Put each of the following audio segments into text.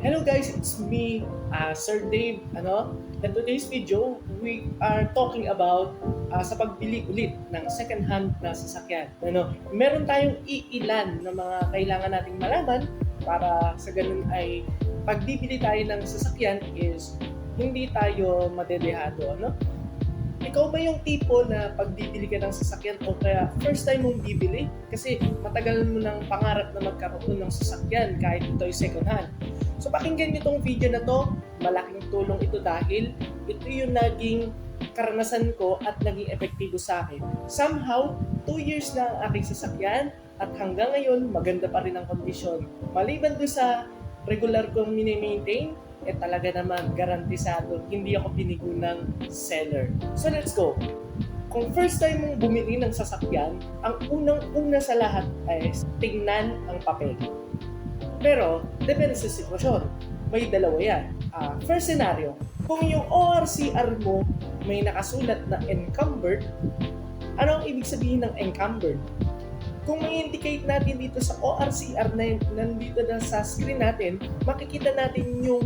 Hello guys, it's me, uh, Sir Dave. Ano? In today's video, we are talking about uh, sa pagbili ulit ng second-hand na sasakyan. Ano? Meron tayong iilan na mga kailangan nating malaman para sa ganun ay pagbibili tayo ng sasakyan is hindi tayo madedehado. Ano? Ikaw ba yung tipo na pagbibili ka ng sasakyan o kaya first time mong bibili? Kasi matagal mo nang pangarap na magkaroon ng sasakyan kahit ito ay second hand. So pakinggan niyo tong video na to, malaking tulong ito dahil ito yung naging karanasan ko at naging epektibo sa akin. Somehow, 2 years na ang aking sasakyan at hanggang ngayon maganda pa rin ang kondisyon. Maliban doon sa regular kong mini-maintain, eh talaga naman garantisado, hindi ako binigo ng seller. So let's go! Kung first time mong bumili ng sasakyan, ang unang-una sa lahat ay tingnan ang papel. Pero, depende sa sitwasyon. May dalawa yan. Ah, first scenario, kung yung ORCR mo may nakasulat na encumbered, ano ang ibig sabihin ng encumbered? Kung may indicate natin dito sa ORCR na nandito na sa screen natin, makikita natin yung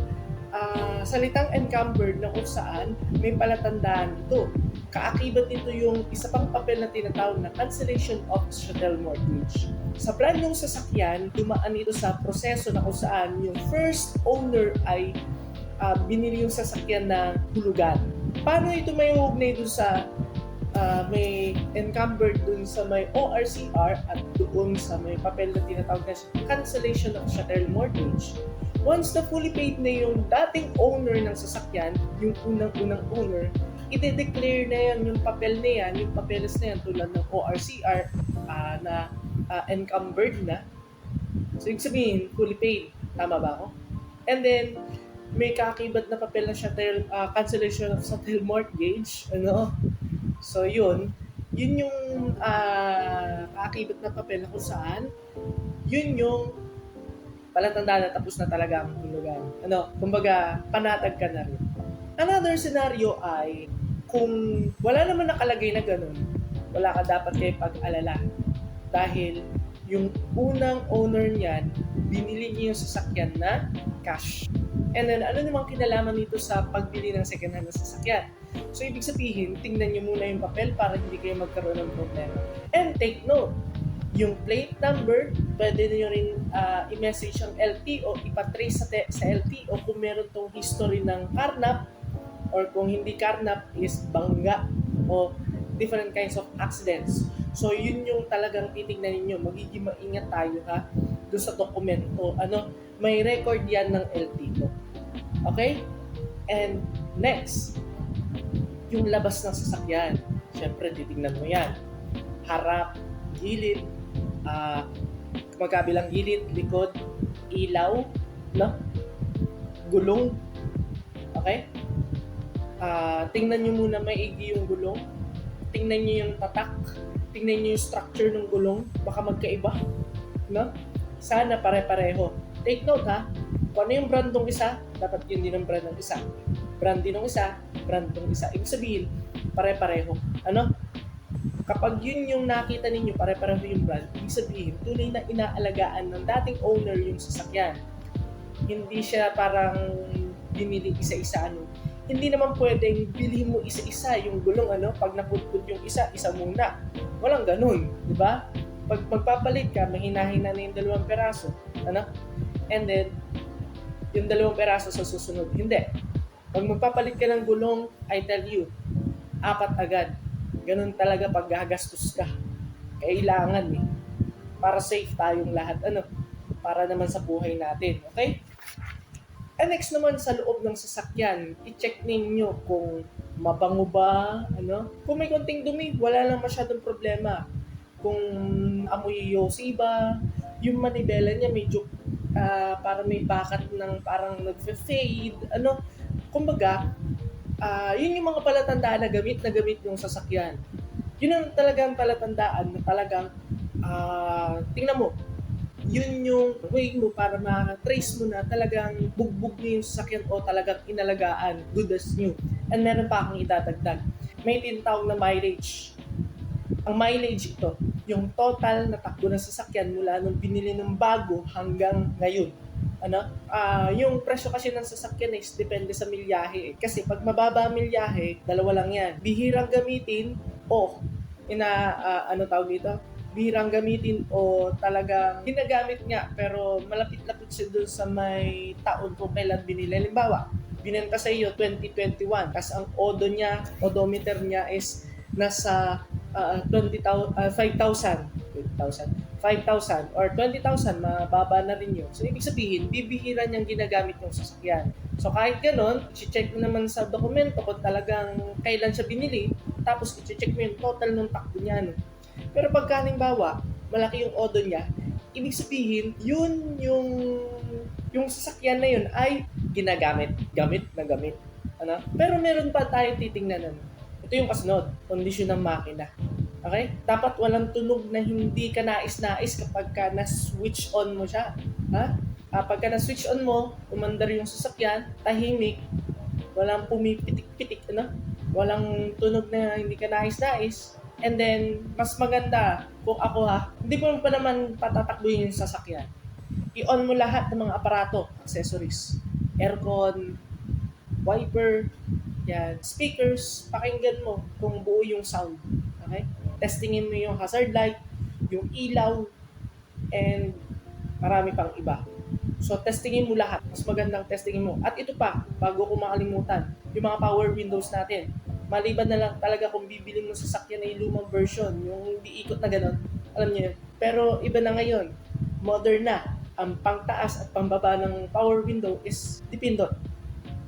ah, salitang encumbered na kung saan may palatandaan ito. Kaakibat nito yung isa pang papel na tinatawag na cancellation of chattel mortgage. Sa plan ng sasakyan, dumaan ito sa proseso na kung saan yung first owner ay ah, binili yung sasakyan na hulugan. Paano ito may ugnay doon sa ah, may encumbered dun sa may ORCR at doon sa may papel na tinatawag na cancellation of chattel mortgage? Once na fully paid na yung dating owner ng sasakyan, yung unang-unang owner, ide-declare na yan yung papel na yan, yung papeles na yan tulad ng ORCR ah, na ah, encumbered na. So, ibig sabihin, fully paid. Tama ba ako? And then, may kakibat na papel na shuttle, ah, cancellation of shuttle mortgage. Ano? So, yun. Yun yung ah, kakibat na papel na kung saan yun yung palatandaan na tapos na talaga ang hulugan. Ano, kumbaga, panatag ka na rin. Another scenario ay kung wala naman nakalagay na ganun, wala ka dapat kayo pag-alala. Dahil yung unang owner niyan, binili niya yung sasakyan na cash. And then, ano namang kinalaman nito sa pagbili ng second hand na sasakyan? So, ibig sabihin, tingnan niyo muna yung papel para hindi kayo magkaroon ng problema. And take note, yung plate number, pwede niyo rin ah, i-message ang LTO, ipatrace sa, te- sa LTO kung meron tong history ng karnap or kung hindi karnap is bangga o different kinds of accidents. So yun yung talagang titignan ninyo. Magiging maingat tayo ha doon sa dokumento. Ano, may record yan ng LTO. Okay? And next, yung labas ng sasakyan. Siyempre, titignan mo yan. Harap, gilid, ah magkabilang gilid, likod, ilaw, no? Gulong. Okay? Ah, tingnan nyo muna maigi yung gulong. Tingnan nyo yung tatak. Tingnan nyo yung structure ng gulong. Baka magkaiba. No? Sana pare-pareho. Take note ha. Kung ano yung brand ng isa, dapat yun din ang brand ng isa. Brand din ng isa, brand ng isa. Ibig sabihin, pare-pareho. Ano? Kapag yun yung nakita ninyo, pare-pareho yung brand, ibig sabihin, tunay na inaalagaan ng dating owner yung sasakyan. Hindi siya parang binili isa-isa ano. Hindi naman pwedeng bilhin mo isa-isa yung gulong ano, pag naputput yung isa, isa muna. Walang ganun, di ba? Pag magpapalit ka, mahina-hina na yung dalawang peraso, ano? And then, yung dalawang peraso sa susunod. Hindi. Pag magpapalit ka ng gulong, I tell you, apat agad. Ganun talaga pag gagastos ka. Kailangan eh. Para safe tayong lahat. Ano? Para naman sa buhay natin. Okay? And next naman sa loob ng sasakyan, i-check ninyo kung mabango ba, ano? Kung may konting dumi, wala lang masyadong problema. Kung amoy yosi ba, yung manibela niya medyo ah, para may bakat ng parang nagfe-fade, ano? Kumbaga, ah yun yung mga palatandaan na gamit na gamit yung sasakyan. Yun ang talagang palatandaan na talagang ah tingnan mo, yun yung way mo para ma-trace mo na talagang bugbog niyo yung sasakyan o talagang inalagaan, good as new. And meron pa akong idadagdag. May tinatawag na mileage. Ang mileage ito, yung total na takbo ng sasakyan mula nung binili ng bago hanggang ngayon. Ano? Ah, yung presyo kasi ng sasakyan is depende sa milyahe. eh. Kasi pag mababa ang milyahe, dalawa lang yan. Bihirang gamitin o ina ah, ano tawag dito? Bihirang gamitin o talagang ginagamit nga pero malapit-lapit siya dun sa may taon kung kailan binili. Halimbawa, binenta sa iyo 2021 kasi ang odo niya, odometer niya is nasa ah, 20,000 ah, 5,000 20,000 5,000 or 20,000 mababa na rin yun. So ibig sabihin, bibihira niyang ginagamit yung sasakyan. So kahit ganun, i-check mo naman sa dokumento kung talagang kailan siya binili, tapos i-check mo yung total ng takbo niya. No? Pero pagka halimbawa, malaki yung odo niya, ibig sabihin, yun yung yung sasakyan na yun ay ginagamit, gamit na gamit. Ano? Pero meron pa tayo titingnan. Ano? Ito yung kasunod, kondisyon ng makina. Okay? Dapat walang tunog na hindi ka nais-nais kapag ka na-switch on mo siya. Ha? Ah, pagka na-switch on mo, umandar yung sasakyan, tahimik, walang pumipitik-pitik, ano? Walang tunog na hindi ka nais-nais. And then, mas maganda, kung ako ha, hindi mo pa naman patatakbuhin yung sasakyan. I-on mo lahat ng mga aparato, accessories, aircon, wiper, yan, speakers, pakinggan mo kung buo yung sound. Okay? Testingin mo yung hazard light, yung ilaw, and marami pang iba. So, testingin mo lahat. Mas magandang testingin mo. At ito pa, bago ko makalimutan, yung mga power windows natin. Maliban na lang talaga kung bibili mo sa sasakyan na yung lumang version, yung hindi ikot na ganun. Alam niyo yun. Pero iba na ngayon. Modern na. Ang pangtaas at pambaba ng power window is dipindot.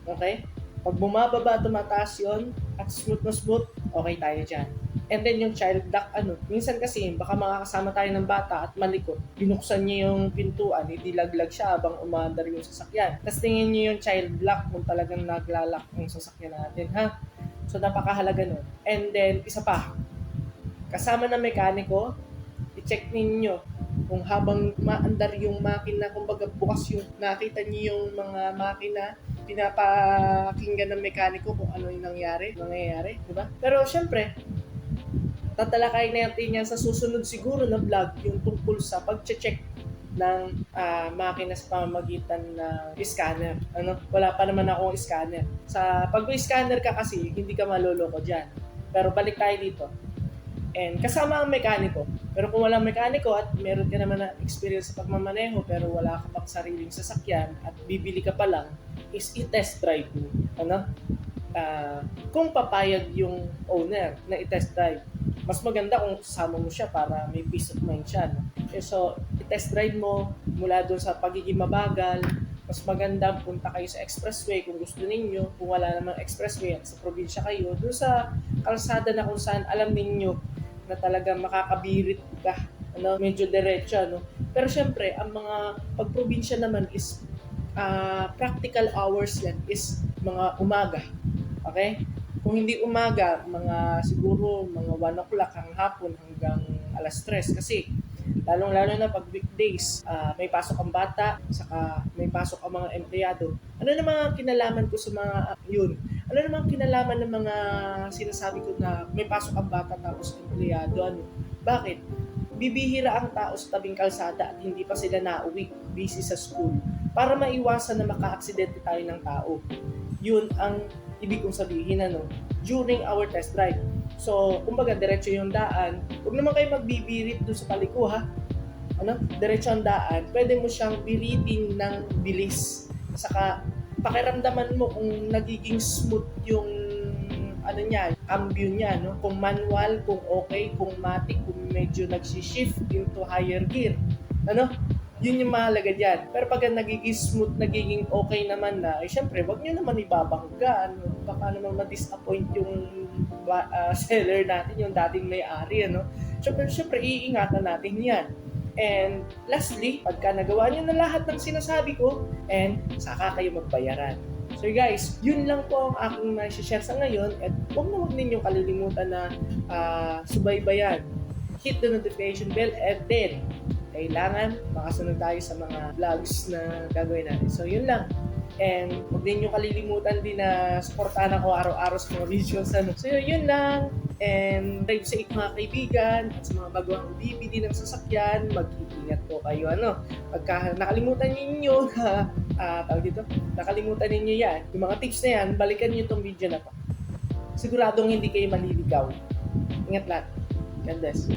Okay? Pag bumababa, tumataas yon at smooth na smooth, okay tayo dyan. And then yung child lock, ano, minsan kasi baka makakasama tayo ng bata at malikot. Binuksan niya yung pintuan, hindi laglag siya habang umaandar yung sasakyan. Tapos tingin niyo yung child lock kung talagang naglalak yung sasakyan natin, ha? So napakahalaga nun. And then, isa pa, kasama ng mekaniko, i-check ninyo kung habang maandar yung makina, kumbaga bukas yung nakita niyo yung mga makina, pinapakinggan ng mekaniko kung ano yung nangyari, nangyayari, di ba? Pero syempre, tatalakay natin yan sa susunod siguro na vlog yung tungkol sa pag-check ng ah, makina sa pamamagitan ng scanner. Ano? Wala pa naman akong scanner. Sa pag may scanner ka kasi, hindi ka maloloko dyan. Pero balik tayo dito. And kasama ang mekaniko. Pero kung walang mekaniko at meron ka naman na experience sa pagmamaneho pero wala ka pang sariling sasakyan at bibili ka pa lang, is i-test drive mo. Ano? Ah, kung papayag yung owner na i-test drive, mas maganda kung kasama mo siya para may peace of mind siya. No? Eh, so, i-test drive mo mula doon sa pagiging mabagal, mas maganda punta kayo sa expressway kung gusto ninyo, kung wala namang expressway at sa probinsya kayo, doon sa kalsada na kung saan alam ninyo na talaga makakabirit ka, ano, medyo diretso, no? Pero syempre, ang mga pagprobinsya naman is ah, practical hours yan is mga umaga. Okay? Kung hindi umaga, mga siguro mga 1 o'clock ang hapon hanggang alas 3 kasi lalong-lalo na pag weekdays, ah, may pasok ang bata, saka may pasok ang mga empleyado. Ano na mga kinalaman ko sa mga ah, yun? Ano namang kinalaman ng mga sinasabi ko na may pasok ang bata tapos empleyado? Ano? Bakit? Bibihira ang tao sa tabing kalsada at hindi pa sila nauwi, busy sa school, para maiwasan na maka-aksidente tayo ng tao. Yun ang ibig kong sabihin ano, during our test drive. So, kumbaga, diretso yung daan. Huwag naman kayo magbibirit doon sa paliko, ha? Ano? Diretso ang daan. Pwede mo siyang biritin ng bilis. Saka, pakiramdaman mo kung nagiging smooth yung ano niya, cambio niya, no? Kung manual, kung okay, kung matic, kung medyo nagsi-shift into higher gear. Ano? Yun yung mahalaga dyan. Pero pag nagiging smooth, nagiging okay naman na, eh syempre, wag nyo naman ibabangga. Ano? Baka naman ma-disappoint yung ah, seller natin, yung dating may-ari. Ano? Syempre, syempre, iingatan natin yan. And lastly, pagka nagawa niyo na lahat ng sinasabi ko, and saka kayo magbayaran. So guys, yun lang po ang aking share sa ngayon at huwag na huwag ninyong kalilimutan na ah, subaybayan. Hit the notification bell and then kailangan makasunod tayo sa mga vlogs na gagawin natin. So yun lang. And huwag din nyo kalilimutan din na supportahan ako araw-araw sa mga videos. Ano. So yun lang. And drive safe mga kaibigan at sa mga baguang bibili ng sasakyan, mag-iingat po kayo. Ano, pagka nakalimutan ninyo na, ah, tawag dito, nakalimutan ninyo yan, yung mga tips na yan, balikan niyo itong video na to. Siguradong hindi kayo maliligaw. Ingat lahat. God bless.